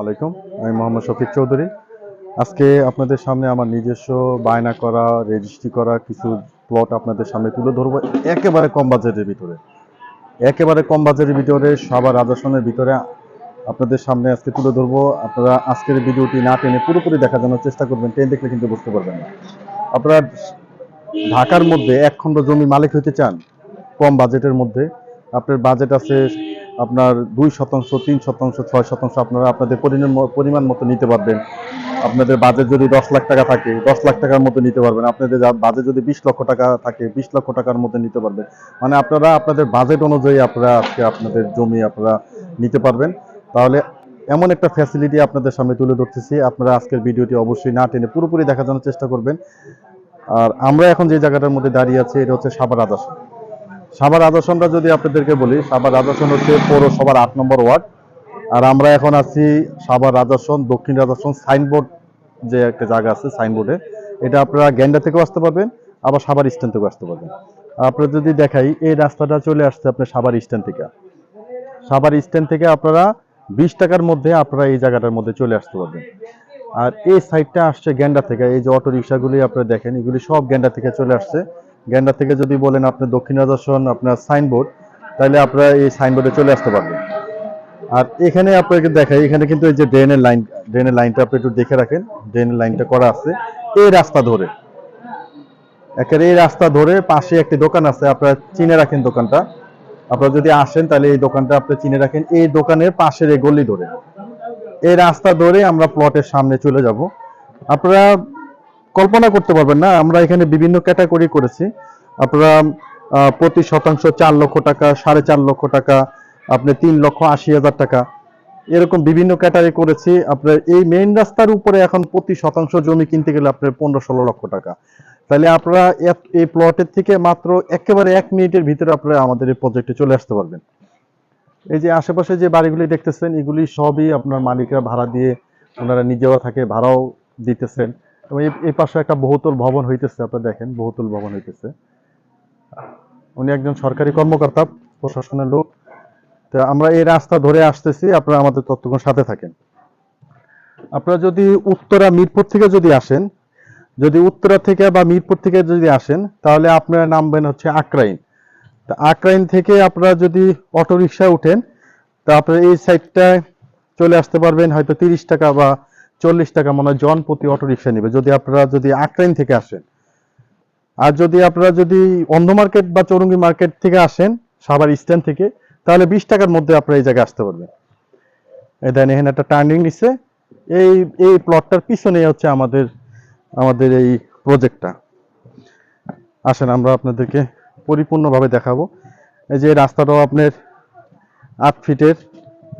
আলাইকুম, আমি মোহাম্মদ শফিক চৌধুরী। আজকে আপনাদের সামনে আমার নিজস্ব বায়না করা রেজিস্ট্রি করা কিছু প্লট আপনাদের সামনে তুলে ধরবো একেবারে কম বাজেটের ভিতরে। একেবারে কম বাজেটের ভিতরে সবার রাজাসনের ভিতরে আপনাদের সামনে আজকে তুলে ধরবো। আপনারা আজকের ভিডিওটি না টেনে পুরোপুরি দেখার জন্য চেষ্টা করবেন, টেন দেখলে কিন্তু বুঝতে পারবেন না। আপনারা ঢাকার মধ্যে এক খণ্ড জমি মালিক হতে চান, কম বাজেটের মধ্যে। আপনার বাজেট আছে আপনার দুই শতাংশ, তিন শতাংশ, ছয় শতাংশ আপনারা আপনাদের পরিমাণ মতো নিতে পারবেন। আপনাদের বাজেট যদি দশ লাখ টাকা থাকে, দশ লাখ টাকার মতো নিতে পারবেন। আপনাদের বাজেট যদি বিশ লক্ষ টাকা থাকে, বিশ লক্ষ টাকার মতো নিতে পারবেন। মানে আপনারা আপনাদের বাজেট অনুযায়ী আপনারা আজকে আপনাদের জমি আপনারা নিতে পারবেন। তাহলে এমন একটা ফ্যাসিলিটি আপনাদের সামনে তুলে ধরতেছি। আপনারা আজকের ভিডিওটি অবশ্যই না টেনে পুরোপুরি দেখার জন্য চেষ্টা করবেন। আর আমরা এখন যে জায়গাটার মধ্যে দাঁড়িয়ে আছি, এটা হচ্ছে সাবার আদাসন সাবার আদর্শনটা যদি আপনাদেরকে বলি সাবার আদর্শন হচ্ছে পৌরসভার আট নম্বর ওয়ার্ড। আর আমরা এখন আছি সাবার রাজাসন দক্ষিণ রাজাসন সাইনবোর্ড যে একটা জায়গা আছে সাইনবোর্ডে, এটা আপনারা গ্যান্ডা থেকেও আসতে পারবেন, আবার সাবার স্ট্যান্ড থেকেও আসতে পারবেন। আপনারা যদি দেখাই, এই রাস্তাটা চলে আসছে আপনার সাবার স্ট্যান্ড থেকে। সাবার স্ট্যান্ড থেকে আপনারা বিশ টাকার মধ্যে আপনারা এই জায়গাটার মধ্যে চলে আসতে পারবেন। আর এই সাইডটা আসছে গ্যান্ডা থেকে, এই যে অটো রিক্সাগুলি আপনারা দেখেন, এগুলি সব গ্যান্ডা থেকে চলে আসছে। গ্যান্ডা থেকে যদি বলেন আপনার দক্ষিণ রাজাসন আপনার সাইনবোর্ড, তাহলে আপনারা এই সাইনবোর্ডে চলে আসতে পারবেন। আর এখানে আপনাকে দেখাই, এখানে কিন্তু এই যে ড্রেনের লাইন ড্রেনের লাইনটা আপনি একটু দেখে রাখেন ড্রেনের লাইনটা করা আছে, এই রাস্তা ধরে। একেবারে এই রাস্তা ধরে পাশে একটি দোকান আছে, আপনারা চিনে রাখেন দোকানটা। আপনারা যদি আসেন, তাহলে এই দোকানটা আপনি চিনে রাখেন, এই দোকানের পাশের এই গলি ধরে। এই রাস্তা ধরে আমরা প্লটের সামনে চলে যাব। আপনারা কল্পনা করতে পারবেন না। আমরা এখানে বিভিন্ন ক্যাটাগরি করেছি। আপনারা প্রতি শতাংশ চার লক্ষ টাকা, সাড়ে চার লক্ষ টাকা, আপনি তিন লক্ষ আশি হাজার টাকা এরকম বিভিন্ন ক্যাটাগরি করেছি। আপনার এই মেইন রাস্তার উপরে এখন প্রতি শতাংশ জমি কিনতে গেলে আপনার পনেরো ষোলো লক্ষ টাকা। তাহলে আপনারা এই প্লটের থেকে মাত্র একেবারে এক মিনিটের ভিতরে আপনারা আমাদের এই প্রজেক্টে চলে আসতে পারবেন। এই যে আশেপাশে যে বাড়িগুলি দেখতেছেন, এগুলি সবই আপনার মালিকরা ভাড়া দিয়ে ওনারা নিজেও থাকে, ভাড়াও দিতেছেন। এবং এই- পাশে একটা বহুতল ভবন হইতেছে, আপনারা দেখেন, বহুতল ভবন হইতেছে। উনি একজন সরকারি কর্মকর্তা, প্রশাসনের লোক। তো আমরা এই রাস্তা ধরে আসতেছি, আপনারা আমাদের ততক্ষণ সাথে থাকেন। আপনারা যদি উত্তরা মিরপুর থেকে যদি আসেন, যদি উত্তরা থেকে বা মিরপুর থেকে যদি আসেন, তাহলে আপনারা নামবেন হচ্ছে আকরাইন। তা আকরাইন থেকে আপনারা যদি অটো রিক্সায় উঠেন, তা আপনারা এই সাইডটায় চলে আসতে পারবেন হয়তো তিরিশ টাকা বা চল্লিশ টাকা মনে হয় জন প্রতি অটো রিক্সা নেবে। যদি আপনারা যদি আকরাইন থেকে আসেন, আর যদি আপনারা যদি অন্ধ মার্কেট বা চৌরঙ্গি মার্কেট থেকে আসেন সাবার স্ট্যান্ড থেকে, তাহলে বিশ টাকার মধ্যে আপনারা এই জায়গায় আসতে পারবেন। এই দেন এখানে একটা টার্নিং নিচ্ছে এই এই প্লটটার পিছনে হচ্ছে আমাদের আমাদের এই প্রজেক্টটা আসেন, আমরা আপনাদেরকে পরিপূর্ণভাবে দেখাবো। এই যে রাস্তাটাও আপনার আট ফিটের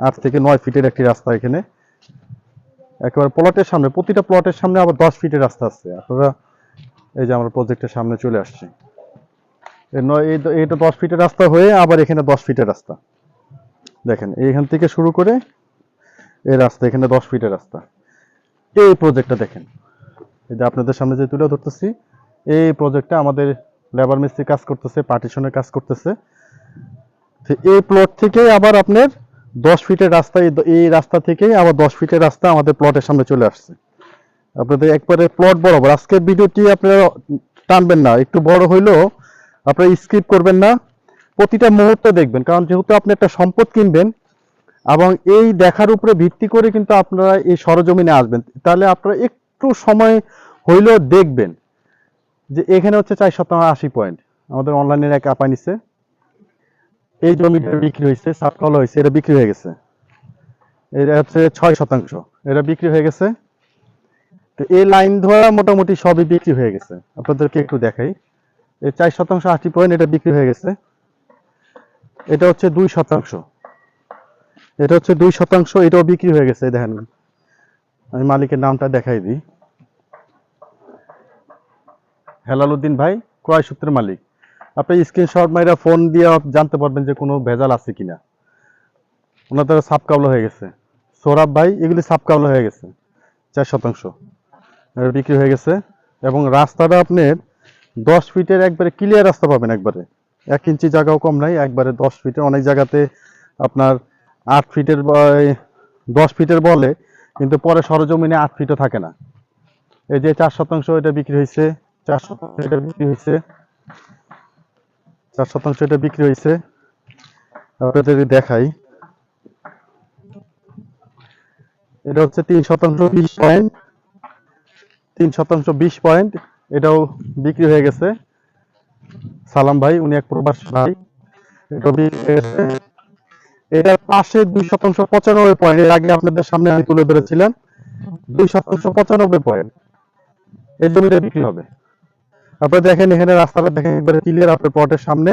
আট থেকে নয় ফিটের একটি রাস্তা এখানে। একেবারে প্লটের সামনে, প্রতিটা প্লটের সামনে আবার দশ ফিটের রাস্তা আছে। আপনারা এই যে আমরা প্রজেক্টের সামনে চলে আসছি। দ- দশ ফিটের রাস্তা হয়ে আবার এখানে দশ ফিটের রাস্তা। দেখেন, এইখান থেকে শুরু করে এই রাস্তা, এখানে দশ ফিটের রাস্তা। এই প্রজেক্টটা দেখেন। এই যে আপনাদের সামনে যে তুলে ধরতেছি, এই প্রজেক্টটা আমাদের লেবার মিস্ত্রি কাজ করতেছে পার্টিশনের কাজ করতেছে। এই প্লট থেকে আবার আপনার দশ ফিটের রাস্তা এই রাস্তা থেকেই আবার দশ ফিটের রাস্তা আমাদের প্লটের সামনে চলে আসছে। আপনাদের একবারে প্লট বরাবর। আজকের ভিডিওটি আপনারা টানবেন না, একটু বড় হইলেও আপনারা স্কিপ করবেন না। প্রতিটা মুহূর্ত দেখবেন, কারণ যেহেতু আপনি একটা সম্পদ কিনবেন এবং এই দেখার উপরে ভিত্তি করে কিন্তু আপনারা এই সরজমিনে আসবেন, তাহলে আপনারা একটু সময় হইলেও দেখবেন যে এখানে হচ্ছে চার শতাংশ আশি পয়েন্ট। আমাদের অনলাইনের এক আপা নিচ্ছে এই জমিটা বিক্রি হয়েছে সাতকলা হয়েছে, এটা বিক্রি হয়ে গেছে। এটা হচ্ছে ছয় শতাংশ, এটা বিক্রি হয়ে গেছে। তো এই লাইন ধরা মোটামুটি সবই বিক্রি হয়ে গেছে। আপনাদেরকে একটু দেখাই। এই চার শতাংশ, আশি পয়েন্ট এটা বিক্রি হয়ে গেছে। এটা হচ্ছে দুই শতাংশ। এটা হচ্ছে দুই শতাংশ, এটাও বিক্রি হয়ে গেছে, দেখেন। আমি মালিকের নামটা দেখাই দিই। হেলালুদ্দিন ভাই, ক্রয় সূত্রের মালিক। আপনি স্ক্রিনশট মাইরা ফোন দিয়ে জানতে পারবেন যে কোনো ভেজাল আছে কিনা। ওনাদের সাপ কাবলা হয়ে গেছে। সৌরভ ভাই, এগুলি সাপ কাবলা হয়ে গেছে, চার শতাংশ। বিক্রি হয়ে গেছে এবং রাস্তাটা আপনার দশ ফিটের একবারে ক্লিয়ার রাস্তা পাবেন একবারে। এক ইঞ্চি জায়গাও কম নাই, একবারে দশ ফিটের। অনেক জায়গাতে আপনার আট ফিটের দশ ফিটের বলে, কিন্তু পরে সরজমিনে আট ফিটও থাকে না। এই যে চার শতাংশ এটা বিক্রি হয়েছে, চার শতাংশ এটা বিক্রি হয়েছে। চার শতাংশ এটা বিক্রি হয়েছে। আপনাদের যদি দেখাই। এটা হচ্ছে তিন শতাংশ বিশ পয়েন্ট। তিন শতাংশ বিশ পয়েন্ট, এটাও বিক্রি হয়ে গেছে। সালাম ভাই, উনি এক প্রবাস ভাই। এটা বিক্রি হয়ে গেছে। এটার পাশে দুই শতাংশ পঁচানব্বই পয়েন্ট, এর আগে আপনাদের সামনে আমি তুলে ধরেছিলাম। দুই শতাংশ পঁচানব্বই পয়েন্ট। এই জমিটা বিক্রি হবে। আপনারা দেখেন এখানে রাস্তাটা দেখেন একবারে ক্লিয়ার আপনার প্লটের সামনে।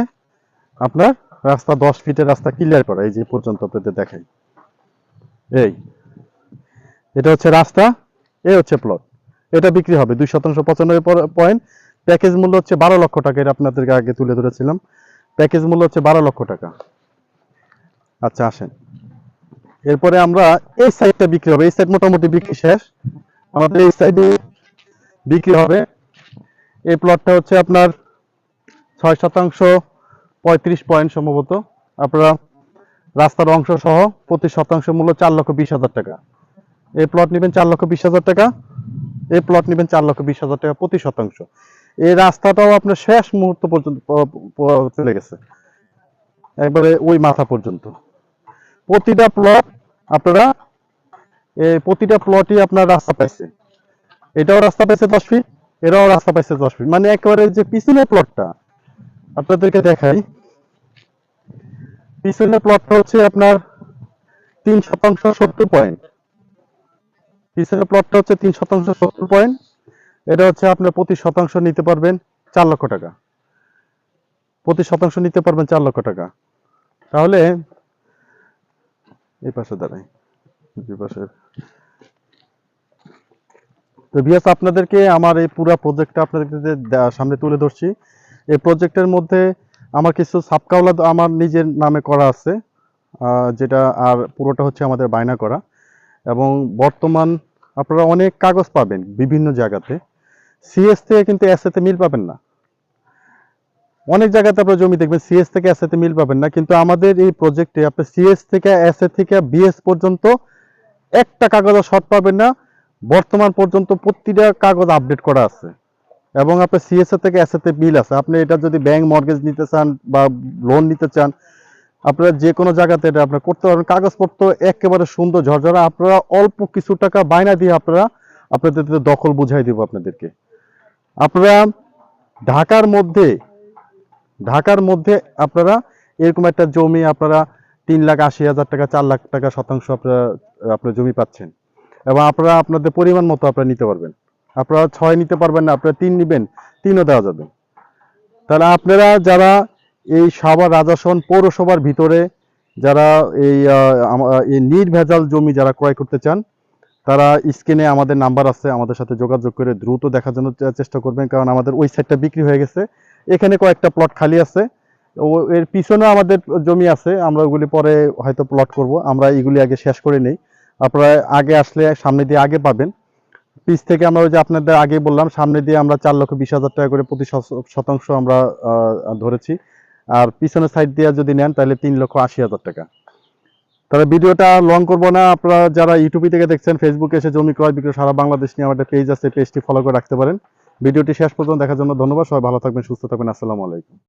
আপনার রাস্তা দশ ফিটের রাস্তা ক্লিয়ার করা, এই যে পর্যন্ত আপনাদের দেখাই। এই, এটা হচ্ছে রাস্তা এই হচ্ছে প্লট এটা বিক্রি হবে দুই শতাংশ পঁচানব্বই পয়েন্ট প্যাকেজ মূল্য হচ্ছে বারো লক্ষ টাকা, এটা আপনাদেরকে আগে তুলে ধরেছিলাম। প্যাকেজ মূল্য হচ্ছে বারো লক্ষ টাকা। আচ্ছা আসেন। এরপরে আমরা এই সাইডটা বিক্রি হবে। এই সাইড মোটামুটি বিক্রি শেষ। আমাদের এই সাইডে বিক্রি হবে এই প্লটটা হচ্ছে আপনার ছয় শতাংশ, পঁয়ত্রিশ পয়েন্ট সম্ভবত। আপনারা রাস্তার অংশ সহ প্রতি শতাংশ মূল্য চার লক্ষ বিশ হাজার টাকা। এই প্লট নেবেন চার লক্ষ বিশ হাজার টাকা। এই প্লট নেবেন চার লক্ষ বিশ হাজার টাকা প্রতি শতাংশ। এই রাস্তাটাও আপনার শেষ মুহূর্ত পর্যন্ত চলে গেছে। একবারে ওই মাথা পর্যন্ত। প্রতিটা প্লট আপনারা প্রতিটা প্লটই আপনার রাস্তা পাইছে। এটাও রাস্তা পাইছে দশ ফিট এটাও রাস্তা পাইছে দশ ফিট মানে একেবারে যে পিছনের প্লটটা আপনাদেরকে দেখাই। পিছনের প্লটটা হচ্ছে আপনার তিন শতাংশ সত্তর পয়েন্ট পিছনের প্লটটা হচ্ছে তিন শতাংশ সত্তর পয়েন্ট এটা হচ্ছে আপনার প্রতি শতাংশ নিতে পারবেন চার লক্ষ টাকা। প্রতি শতাংশ নিতে পারবেন চার লক্ষ টাকা। তাহলে এই পাশে দাঁড়াই। দুই পাশে তো বিয়াস আপনাদেরকে আমার এই পুরো প্রজেক্টটা আপনাদেরকে সামনে তুলে ধরছি। এই প্রজেক্টের মধ্যে আমার কিছু সাবকাওলা আমার নিজের নামে করা আছে যেটা আর পুরোটা হচ্ছে আমাদের বায়না করা। এবং বর্তমান আপনারা অনেক কাগজ পাবেন বিভিন্ন জায়গাতে। সিএস থেকে কিন্তু এসএতে মিল পাবেন না। অনেক জায়গাতে আপনার জমি দেখবেন সিএস থেকে এসএতে মিল পাবেন না। কিন্তু আমাদের এই প্রজেক্টে আপনি সিএস থেকে এস এসএ থেকে বিএস পর্যন্ত একটা কাগজও শর্ট পাবেন না। বর্তমান পর্যন্ত প্রতিটা কাগজ আপডেট করা আছে। এবং আপনার সিএসএ থেকে এসএতে বিল আছে। আপনি এটা যদি ব্যাংক মর্গেজ নিতে চান বা লোন নিতে চান, আপনারা যে কোনো জায়গাতে এটা আপনারা করতে পারবেন। কাগজপত্র একেবারে সুন্দর, ঝরঝরা। আপনারা অল্প কিছু টাকা বায়না দিয়ে আপনারা আপনাদের দখল বুঝাই দিব আপনাদেরকে। আপনারা ঢাকার মধ্যে ঢাকার মধ্যে আপনারা এরকম একটা জমি আপনারা তিন লাখ আশি হাজার টাকা, চার লাখ টাকা শতাংশ আপনারা, আপনার জমি পাচ্ছেন। এবং আপনারা আপনাদের পরিমাণ মতো আপনারা নিতে পারবেন। আপনারা ছয় নিতে পারবেন না, আপনারা তিন নিবেন, তিনও দেওয়া যাবে। তাহলে আপনারা যারা এই সাভার রাজাসন পৌরসভার ভিতরে যারা এই এই নির্ভেজাল জমি যারা ক্রয় করতে চান, তারা স্ক্রিনে আমাদের নাম্বার আছে, আমাদের সাথে যোগাযোগ করে দ্রুত দেখার জন্য চেষ্টা করবেন, কারণ আমাদের ওই সাইডটা বিক্রি হয়ে গেছে। এখানে কয়েকটা প্লট খালি আছে। ও, এর পিছনেও আমাদের জমি আছে, আমরা ওগুলি পরে হয়তো প্লট করব। আমরা এগুলি আগে শেষ করে নেই। আপনারা আগে আসলে সামনে দিয়ে আগে পাবেন। পিস থেকে আমরা ওই যে আপনাদের আগে বললাম, সামনে দিয়ে আমরা চার লক্ষ বিশ হাজার টাকা করে প্রতি শতাংশ আমরা ধরেছি। আর পিছনের সাইড দিয়ে যদি নেন, তাহলে তিন লক্ষ আশি হাজার টাকা। তাহলে ভিডিওটা লং করব না। আপনারা যারা ইউটিউবে থেকে দেখছেন ফেসবুকে এসে জমি ক্রয় বিক্রয় সারা বাংলাদেশ নিয়ে আমাদের পেজ আছে পেজটি ফলো করে রাখতে পারেন। ভিডিওটি শেষ পর্যন্ত দেখার জন্য ধন্যবাদ। সবাই ভালো থাকবেন, সুস্থ থাকবেন। আসসালামু আলাইকুম।